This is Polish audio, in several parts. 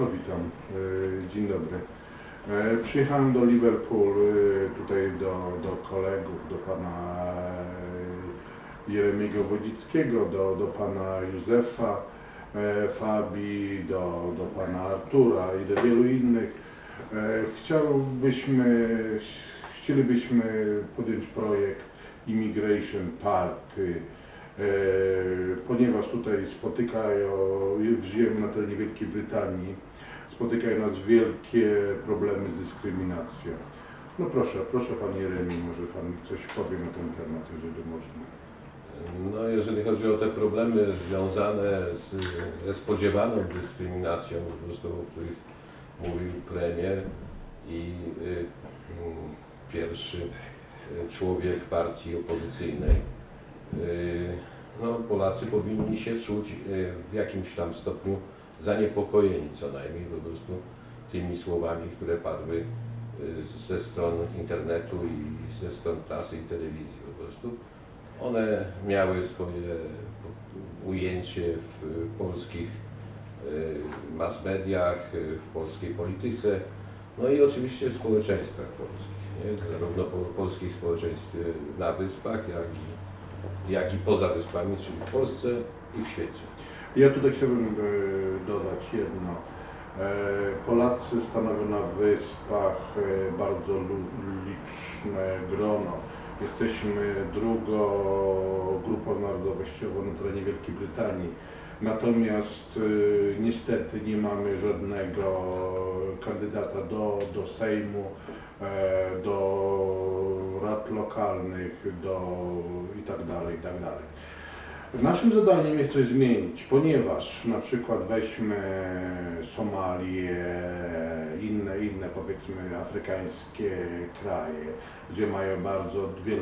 No witam, E, dzień dobry. E, Przyjechałem do Liverpool, e, tutaj do, do kolegów, do pana Jeremiego Wodzickiego, do, do pana Józefa Fabi, do, do pana Artura i do wielu innych. Chciałbyśmy, chcielibyśmy podjąć projekt Immigration Party, ponieważ tutaj spotykają, żyjemy na terenie Wielkiej Brytanii, spotykają nas wielkie problemy z dyskryminacją. No proszę, proszę Panie Remi, może Pan coś powie na ten temat, jeżeli można. No, jeżeli chodzi o te problemy związane z, ze spodziewaną dyskryminacją, po prostu, o których mówił premier i y, mm, pierwszy y, człowiek partii opozycyjnej, y, no, Polacy powinni się czuć y, w jakimś tam stopniu zaniepokojeni co najmniej po prostu tymi słowami, które padły y, ze stron internetu i ze stron prasy i telewizji po prostu. One miały swoje ujęcie w polskich mass mediach, w polskiej polityce, no i oczywiście w społeczeństwach polskich, nie? zarówno po polskich społeczeństwie na wyspach, jak i, jak i poza wyspami, czyli w Polsce i w świecie. Ja tutaj chciałbym e, dodać jedno. E, Polacy stanowią na wyspach e, bardzo liczne grono. Jesteśmy drugą grupą narodowościową na terenie Wielkiej Brytanii. Natomiast e, niestety nie mamy żadnego kandydata do, do Sejmu, e, do rad lokalnych, do i tak tak. Naszym zadaniem jest coś zmienić, ponieważ na przykład weźmy Somalię, inne, inne powiedzmy afrykańskie kraje, gdzie mają bardzo dwie, y,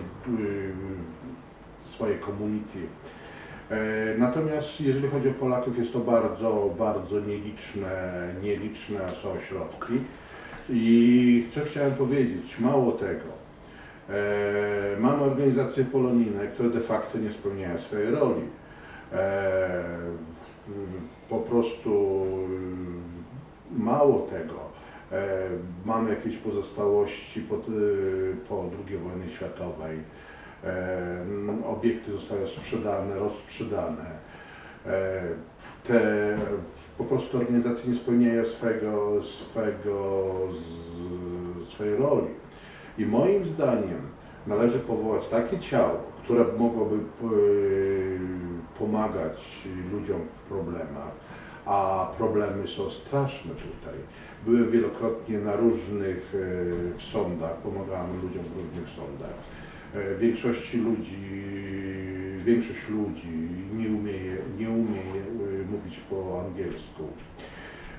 swoje community. E, Natomiast jeżeli chodzi o Polaków, jest to bardzo, bardzo nieliczne, nieliczne są ośrodki. I co chciałem powiedzieć, mało tego, E, mamy organizacje polonijne, które de facto nie spełniają swojej roli. E, po prostu mało tego. Mamy jakieś pozostałości po, po II wojnie światowej. Obiekty zostały sprzedane, rozsprzedane. Te po prostu organizacje nie spełniają swego, swego, z, swojej roli. I moim zdaniem należy powołać takie ciało, które mogłoby pomagać ludziom w problemach, a problemy są straszne tutaj. Byłem wielokrotnie na różnych w sądach, pomagałem ludziom w różnych sądach. E, Większości ludzi, większość ludzi nie umie, nie umie e, mówić po angielsku.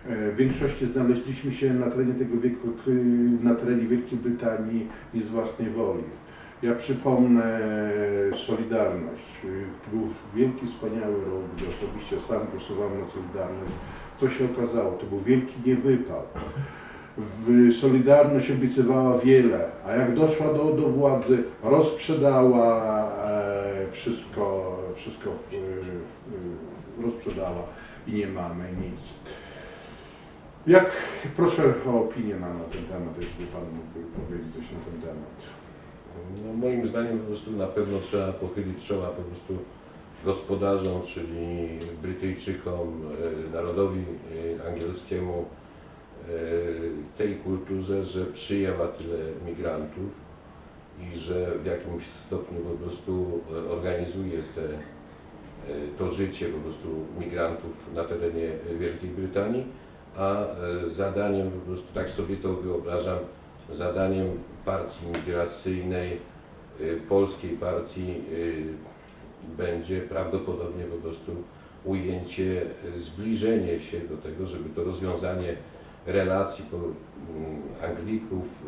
E, W większości znaleźliśmy się na terenie tego wieku, na terenie Wielkiej Brytanii nie z własnej woli. Ja przypomnę Solidarność. To był wielki, wspaniały rok, gdzie osobiście sam głosowałem na Solidarność. Co się okazało? To był wielki niewypał. W Solidarność obiecywała wiele, a jak doszła do, do władzy, rozprzedała e, wszystko, wszystko w, w, rozprzedała i nie mamy nic. Jak, proszę o opinię na, na ten temat, jeśli Pan mógłby powiedzieć coś na ten temat. No, moim zdaniem po prostu na pewno trzeba pochylić czoła po prostu gospodarzom, czyli Brytyjczykom, e, narodowi e, angielskiemu, tej kulturze, że przyjęła tyle migrantów i że w jakimś stopniu po prostu e, organizuje te, e, to życie po prostu migrantów na terenie Wielkiej Brytanii, a e, zadaniem po prostu, tak sobie to wyobrażam, zadaniem partii migracyjnej, polskiej partii będzie prawdopodobnie po prostu ujęcie, zbliżenie się do tego, żeby to rozwiązanie relacji mm, Anglików,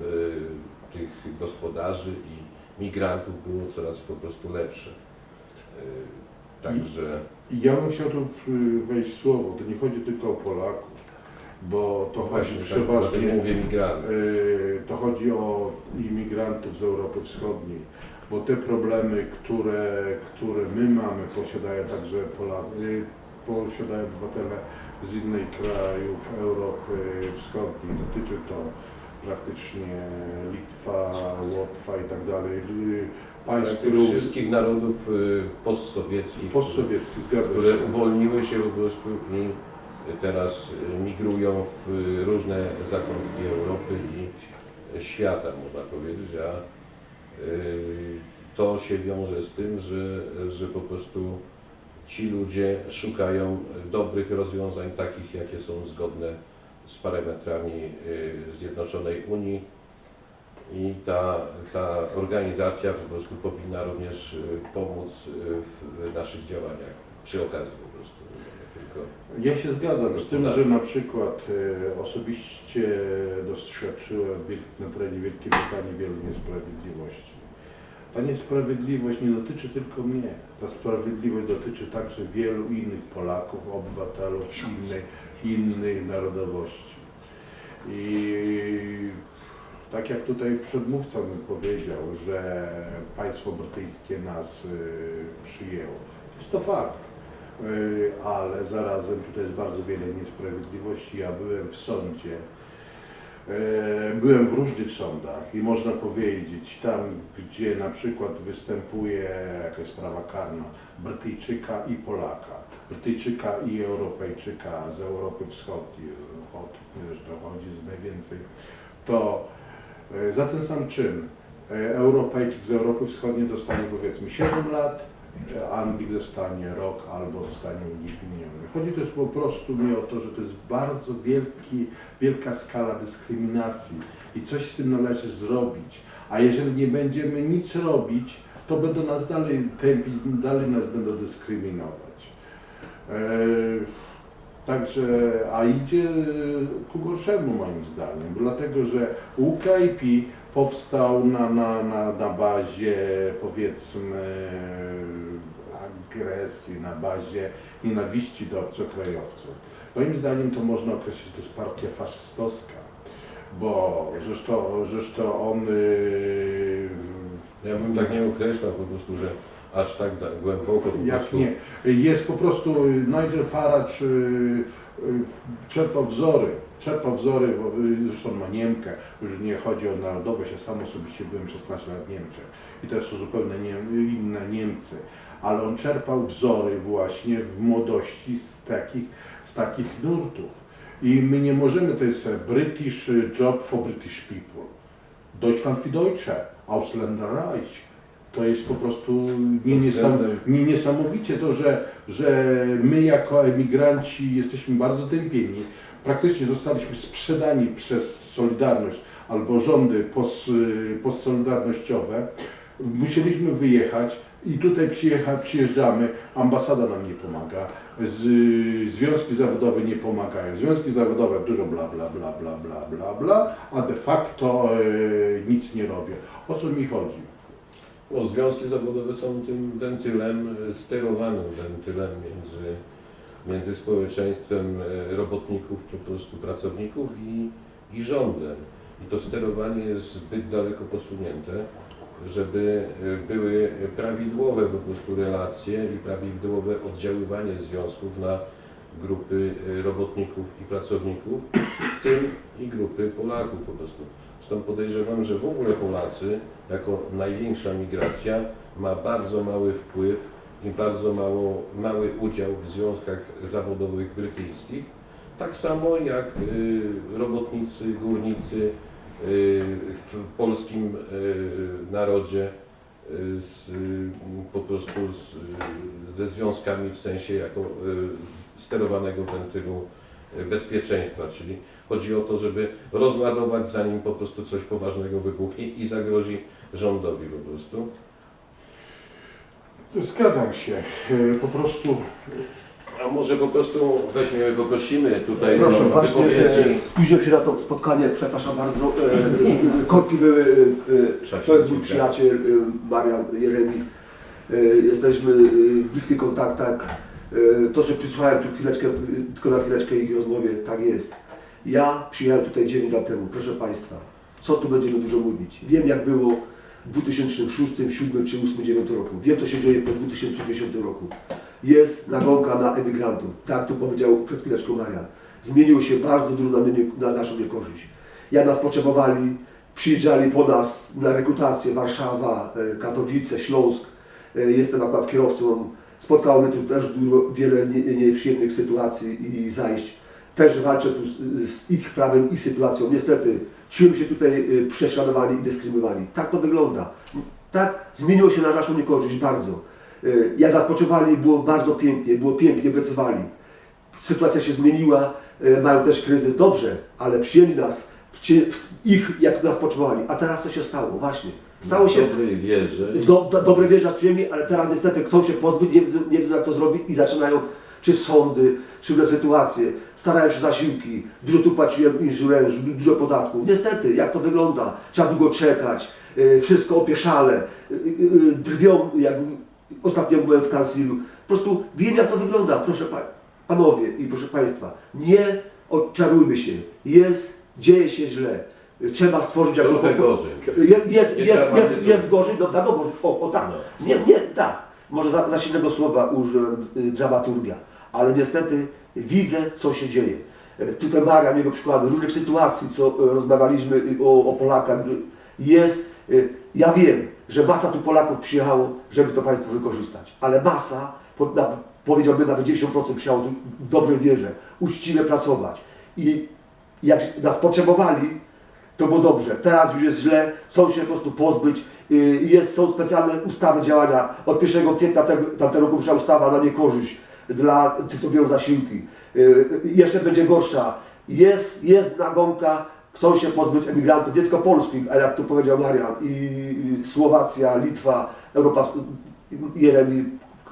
y, tych gospodarzy i migrantów było coraz po prostu lepsze. Y, Także Ja bym chciał tu wejść w słowo, to nie chodzi tylko o Polaków, bo to chodzi właśnie tak, przeważnie dlatego mówię migrantów. Y, To chodzi o imigrantów z Europy Wschodniej, bo te problemy, które, które my mamy, posiadają także Polacy, posiadają obywatele z innych krajów Europy Wschodniej. Dotyczy to praktycznie Litwa, Łotwa i tak dalej. Y, Państw, które wszystkich narodów y, postsowieckich, postsowieckich, zgadza które się. uwolniły się po prostu i teraz y, migrują w y, różne zakątki Europy i świata, można powiedzieć, a y, to się wiąże z tym, że, że po prostu ci ludzie szukają dobrych rozwiązań, takich jakie są zgodne z parametrami y, Zjednoczonej Unii i ta, ta organizacja po prostu powinna również y, pomóc y, w naszych działaniach przy okazji po prostu. tylko Ja się zgadzam z tym, że na przykład osobiście doświadczyłem na terenie Wielkiej Brytanii wielu niesprawiedliwości. Ta niesprawiedliwość nie dotyczy tylko mnie. Ta sprawiedliwość dotyczy także wielu innych Polaków, obywatelów innej, innych narodowości. I tak jak tutaj przedmówca mi powiedział, że państwo brytyjskie nas y, przyjęło. Jest to fakt. Y, ale zarazem tutaj jest bardzo wiele niesprawiedliwości. Ja byłem w sądzie, byłem w różnych sądach i można powiedzieć, tam gdzie na przykład występuje jakaś sprawa karna Brytyjczyka i Polaka, Brytyjczyka i Europejczyka z Europy Wschodniej, o to że to chodzi z najwięcej, to y, za ten sam czyn y, Europejczyk z Europy Wschodniej dostanie powiedzmy 7 lat, Anglik dostanie rok albo zostanie uniewinniony. Chodzi też po prostu mi o to, że to jest bardzo wielki, wielka skala dyskryminacji i coś z tym należy zrobić. A jeżeli nie będziemy nic robić, to będą nas dalej tępić, dalej nas będą dyskryminować. Eee, Także, a idzie ku gorszemu moim zdaniem, dlatego że UKIP powstał na, na, na, na bazie powiedzmy agresji, na bazie nienawiści do obcokrajowców. Moim zdaniem to można określić, to jest partia faszystowska, bo zresztą, zresztą on yy, Ja bym tak nie określał po prostu, że aż tak głęboko po Jak prostu. nie. Jest po prostu Nigel Farage y, y, czerpał wzory, czerpał wzory, y, zresztą ma Niemkę, już nie chodzi o narodowość, ja sam osobiście byłem 16 lat w Niemczech i to są zupełnie nie, inne Niemcy, ale on czerpał wzory właśnie w młodości z takich, z takich nurtów. I my nie możemy, to jest British job for British people. Deutschland für Deutsche, Ausländer Reich. To jest po prostu niesamowicie to, że, że my jako emigranci jesteśmy bardzo tępieni. Praktycznie zostaliśmy sprzedani przez Solidarność albo rządy pos, postsolidarnościowe. Musieliśmy wyjechać i tutaj przyjecha, przyjeżdżamy, ambasada nam nie pomaga, z, związki zawodowe nie pomagają, związki zawodowe dużo bla bla bla bla bla bla bla, a de facto e, nic nie robią. O co mi chodzi? No, związki zawodowe są tym wentylem, e, sterowanym wentylem między, między społeczeństwem e, robotników, po prostu pracowników i, i rządem. I to sterowanie jest zbyt daleko posunięte, żeby e, były prawidłowe po prostu relacje i prawidłowe oddziaływanie związków na grupy e, robotników i pracowników, w tym i grupy Polaków po prostu. Zresztą podejrzewam, że w ogóle Polacy, jako największa migracja, ma bardzo mały wpływ bardzo mało, mały udział w związkach zawodowych brytyjskich. Tak samo jak y, robotnicy, górnicy y, w polskim y, narodzie z, po prostu z, ze związkami w sensie jako sterowanego wentylu bezpieczeństwa, czyli chodzi o to, żeby rozładować zanim po prostu coś poważnego wybuchnie i zagrozi rządowi po prostu. Zgadzam się. E, Po prostu A może po prostu weźmiemy, poprosimy tutaj Proszę, o właśnie wypowiedzi. e, spóźniłem się na to spotkanie, przepraszam bardzo. E, korki były, e, się to jest mój przyjaciel e, Marian Jeremi. E, jesteśmy e, w bliskich kontaktach. E, to, że przysłuchałem tu chwileczkę, e, tylko na chwileczkę ich rozmowie, tak jest. Ja przyjechałem tutaj 9 lat temu, proszę Państwa. Co tu będziemy dużo mówić? Wiem jak było 2006, 2007 czy 2008, 2009 roku. Wiem co się dzieje po 2010 roku. jest nagonka na emigrantów. Tak tu powiedział przed chwileczką Marian. Zmieniło się bardzo dużo na, nie, na naszą niekorzyść. Jak nas potrzebowali, przyjeżdżali po nas na rekrutację Warszawa, e, Katowice, Śląsk. E, Jestem akurat kierowcą. Spotkało mnie tu też dużo, wiele nie- nieprzyjemnych sytuacji i zajść. Też walczę tu z ich prawem i sytuacją. Niestety czułem się tutaj y, prześladowani i dyskryminowani. Tak to wygląda. Tak zmieniło się na naszą niekorzyść bardzo. Y, Jak nas poczywali, było bardzo pięknie, było pięknie, obiecywali. Sytuacja się zmieniła, y, mają też kryzys, dobrze, ale przyjęli nas, ich, jak nas poczywali. A teraz co się stało? Właśnie. Stało się W dobrej wierze. w do, do, dobre wieża przyjęli, ale teraz niestety chcą się pozbyć, nie wiedzą, nie wiedzą jak to zrobić i zaczynają czy sądy, czy inne sytuacje, starają się zasiłki, dużo tu płaciłem insurance, du- dużo podatków. Niestety, jak to wygląda? Trzeba długo czekać, yy, wszystko opieszale, yy, yy, drwią, jak ostatnio byłem w Kansilu. Po prostu wiem jak to wygląda, proszę pa, panowie i proszę państwa, nie odczarujmy się, jest, dzieje się źle. Trzeba stworzyć jakąś Trochę gorzej. jest, jest, jest, jest, jest gorzej, no wiadomo, o, o tak. No. Nie, nie, tak. Może za, za silnego słowa użyłem y, dramaturgia, ale niestety widzę, co się dzieje. E, Tutaj Maria, jego przykłady różnych sytuacji, co e, rozmawialiśmy y, o, o Polakach, jest, y, ja wiem, że masa tu Polaków przyjechało, żeby to państwo wykorzystać, ale masa, powiedziałbym nawet 90% przyjechało tu w dobrej wierze, uczciwie pracować i jak nas potrzebowali, to było dobrze. Teraz już jest źle, chcą się po prostu pozbyć. Yy, Jest, są specjalne ustawy działania. Od 1 kwietnia tego, tamtego roku wyszła ustawa na niekorzyść dla tych, co biorą zasiłki. Yy, Jeszcze będzie gorsza. Jest, jest nagonka, chcą się pozbyć emigrantów, nie tylko polskich, ale jak tu powiedział Marian, i Słowacja, Litwa, Europa, Jeremi,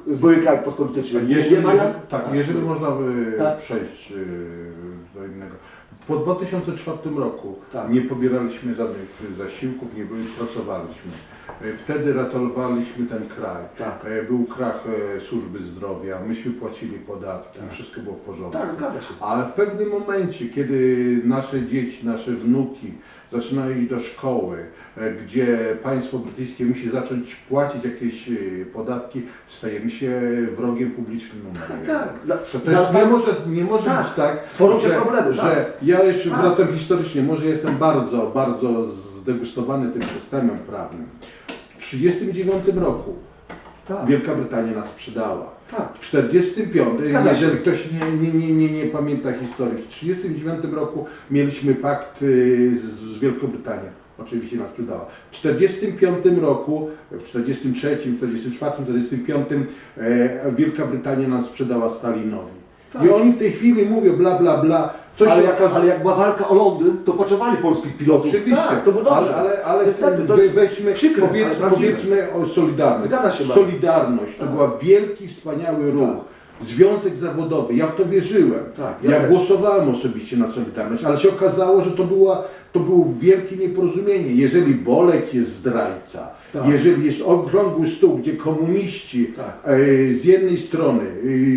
były kraje postkomunistyczne. Jeżeli, Nie, Marian? tak, jeżeli można by Tak. przejść y. Po 2004 roku Tak. nie pobieraliśmy żadnych zasiłków, nie byli, pracowaliśmy. Y, Wtedy ratowaliśmy ten kraj. Tak. Y, Był krach y, służby zdrowia, myśmy płacili podatki, wszystko było w porządku. Tak, zgadza się. Ale w pewnym momencie, kiedy nasze dzieci, nasze wnuki zaczynają iść do szkoły, e, gdzie państwo brytyjskie musi zacząć płacić jakieś e, podatki, stajemy się wrogiem publicznym. Tak, dla- To, to jest, nie może, nie może Tak. być tak, Tworzą że, problemy, że tak. ja jeszcze Tak. wracam historycznie, może jestem bardzo, bardzo zdegustowany tym systemem prawnym. W 1939 roku Tak. Wielka Brytania nas sprzedała. Tak. W 45, Zgadza się. jeżeli ktoś nie, nie, nie, nie, nie pamięta historii, w 1939 roku mieliśmy pakt y, z, z Wielką Brytanią. Oczywiście nas sprzedała. W 1945 roku, w 1943, 1944, 1945 e, Wielka Brytania nas sprzedała Stalinowi. Tak. I oni w tej chwili mówią bla bla bla. Coś ale, jak, ale jak była walka o Londyn, to potrzebowali polskich pilotów. Oczywiście, Tak, to było dobrze. ale, ale, Niestety, to jest weźmy, przykre, ale powiedz, prawdziwe. powiedzmy o Solidarność. Zgadza się. Solidarność to Tak. była wielki, wspaniały ruch. Związek zawodowy, ja w to wierzyłem. Tak, ja ja głosowałem osobiście na Solidarność, ale się okazało, że to, była, to było wielkie nieporozumienie. Jeżeli Bolek jest zdrajca, Tak. jeżeli jest okrągły stół, gdzie komuniści Tak. e, z jednej strony,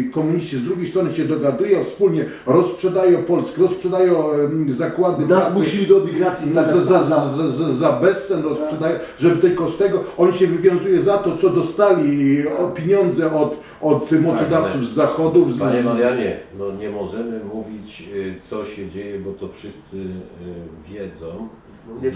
e, komuniści z drugiej strony się dogadują, wspólnie rozprzedają Polskę, rozprzedają e, zakłady Nas pracy, musili do migracji. tak za, za, za, za, za bezcen rozprzedają, żeby tylko z tego, on się wywiązuje za to, co dostali o pieniądze od, od mocodawców ale- z zachodów. Z, Panie Marianie, no nie możemy mówić y, co się dzieje, bo to wszyscy y, wiedzą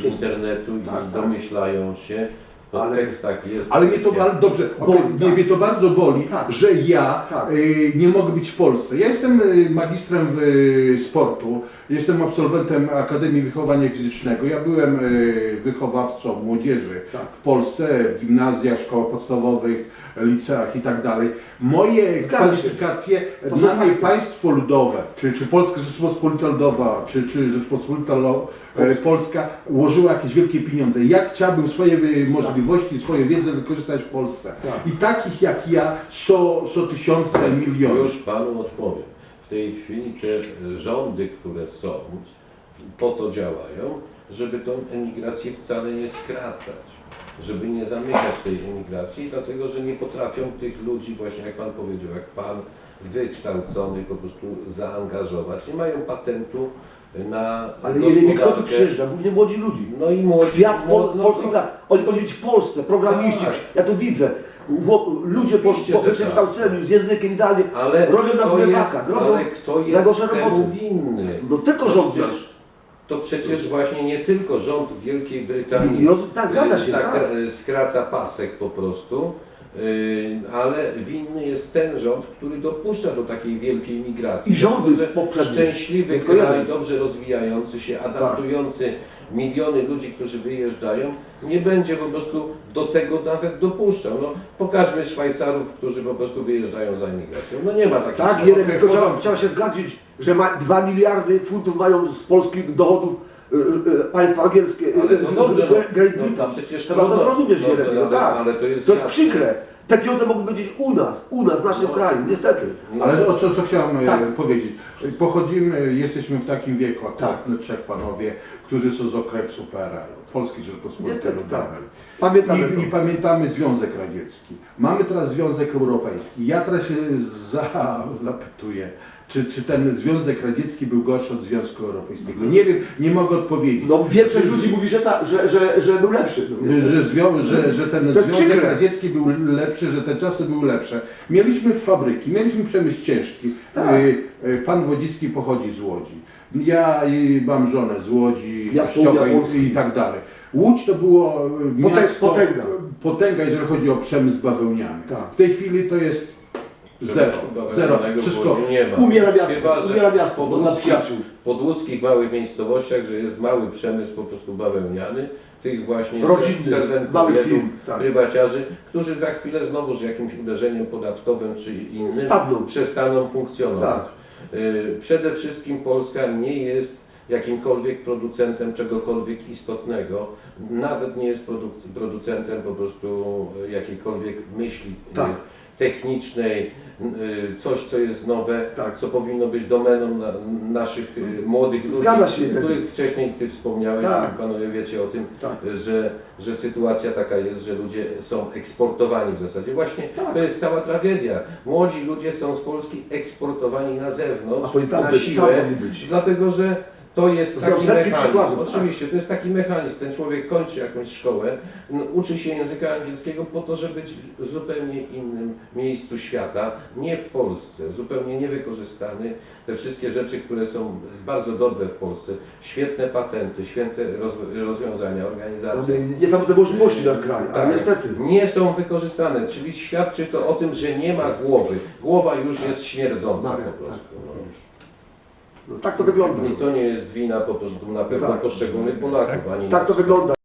z internetu i Tak, tak. domyślają się. Ale- podtekstach jest... ale mnie to ale dobrze, okej, Boli, mnie, tak. mnie to bardzo boli, Tak. że ja Tak. y, nie mogę być w Polsce. Ja jestem y, magistrem w, y, sportu, jestem absolwentem Akademii Wychowania Fizycznego. Ja byłem y, wychowawcą młodzieży Tak. w Polsce, w gimnazjach, szkołach podstawowych, liceach i tak dalej. Moje się. kwalifikacje, To są dla mnie fakty. państwo ludowe, czy, czy Polska Rzeczpospolita Ludowa, czy, czy Rzeczpospolita Lo, e, Polska łożyła jakieś wielkie pieniądze. Ja chciałbym swoje y, możliwości, swoje wiedzę wykorzystać w Polsce. Tak. I takich jak ja są, są tysiące, miliony. Już Panu odpowiem. W tej chwili te rządy, które są, po to działają, żeby tą emigrację wcale nie skracać, żeby nie zamykać tej emigracji, dlatego że nie potrafią tych ludzi, właśnie jak Pan powiedział, jak Pan, wykształconych po prostu zaangażować. Nie mają patentu na Ale jeżeli kto tu przyjeżdża, głównie młodzi ludzie. No i młodzi, Kwiat no, po, no, to- tak. Oni powinni być w Polsce, programiści. Tak. Ja tu widzę. Ludzie po, że wykształceniu, z językiem idealnie, Ale robią na kto jest, zlewakach, robią ale kto jest najgorsze roboty. winny? No tylko rząd Przecież-. To przecież właśnie nie tylko rząd Wielkiej Brytanii I roz- tak, zgadza się, y, tak. y, skraca pasek po prostu, y, ale winny jest ten rząd, który dopuszcza do takiej wielkiej migracji. I rządy poprzednie. Szczęśliwy kraj, dobrze rozwijający się, adaptujący miliony ludzi, którzy wyjeżdżają, nie będzie po prostu do tego nawet dopuszczał. No, pokażmy Szwajcarów, którzy po prostu wyjeżdżają za imigracją. No nie ma takich Tak. Jerek, tylko trzeba, trzeba się zgodzić, że ma 2 miliardy funtów mają z polskich dochodów państwa angielskie, y, Ale to y, dobrze, y, no, Great no, Britain. to przecież Trzeba to trudno. zrozumieć, No, to- no ale- tak. ale to jest to jasne. przykre. Te pieniądze mogą być u nas, u nas, w naszym No. kraju, niestety. No, Ale o co, co chciałem e, Tak. powiedzieć? Pochodzimy, jesteśmy w takim wieku, akurat Tak. my trzech panowie, którzy są z okresu PRL, Polskiej Rzeczpospolitej Niestety, tak. Ludowej. Pamiętamy I, I to. pamiętamy Związek Radziecki. Mamy teraz Związek Europejski. Ja teraz się za, zapytuję, czy, czy ten Związek Radziecki był gorszy od Związku Europejskiego? Nie wiem, nie mogę odpowiedzieć. No większość ludzi mówi, że, ta, że, że, że był lepszy. No. Że, zwią- że, że ten To jest Związek przykre. Radziecki był lepszy, że te czasy były lepsze. Mieliśmy fabryki, mieliśmy przemysł ciężki. Tak. Y, y, Pan Wodzicki pochodzi z Łodzi. Ja y, mam żonę z Łodzi, Ja z południa Polski. i, i tak dalej. Łódź to było y, miasto, potęga. potęga, jeżeli chodzi o przemysł bawełniany. Tak. W tej chwili to jest zero. Zero. Wszystko. Nie ma. Umiera miasto, Chyba, że umiera miasto, w bo dla podłódzkich- przyjaciół. Podłódzkich małych miejscowościach, że jest mały przemysł po prostu bawełniany, tych właśnie Rodzinny, serwentów, małych firm, tak. prywaciarzy, którzy za chwilę znowuż jakimś uderzeniem podatkowym czy innym Spadną. przestaną funkcjonować. Tak. Y, Przede wszystkim Polska nie jest jakimkolwiek producentem czegokolwiek istotnego, nawet nie jest produk- producentem po prostu jakiejkolwiek myśli y, Tak. Technicznej, y, coś co jest nowe, Tak. co powinno być domeną na, naszych y, młodych ludzi, których wcześniej Ty wspomniałeś, Tak. panowie wiecie o tym, Tak. że, że sytuacja taka jest, że ludzie są eksportowani w zasadzie. Właśnie Tak. to jest cała tragedia. Młodzi ludzie są z Polski eksportowani na zewnątrz, na tam siłę, dlatego że to jest To taki setki mechanizm. przykładów, tak. Oczywiście, to jest taki mechanizm. Ten człowiek kończy jakąś szkołę, n- uczy się języka angielskiego po to, żeby być w zupełnie innym miejscu świata, nie w Polsce, zupełnie niewykorzystany. Te wszystkie rzeczy, które są bardzo dobre w Polsce, świetne patenty, świetne roz- rozwiązania, organizacje. Niesamowite możliwości nasz kraj, ale Tak. niestety. Nie są wykorzystane, czyli świadczy to o tym, że nie ma głowy. Głowa już jest śmierdząca Tak, po prostu. No. No, tak to wygląda. I to nie jest wina po prostu na pewno Tak. poszczególnych Polaków, ani Tak to nas. wygląda.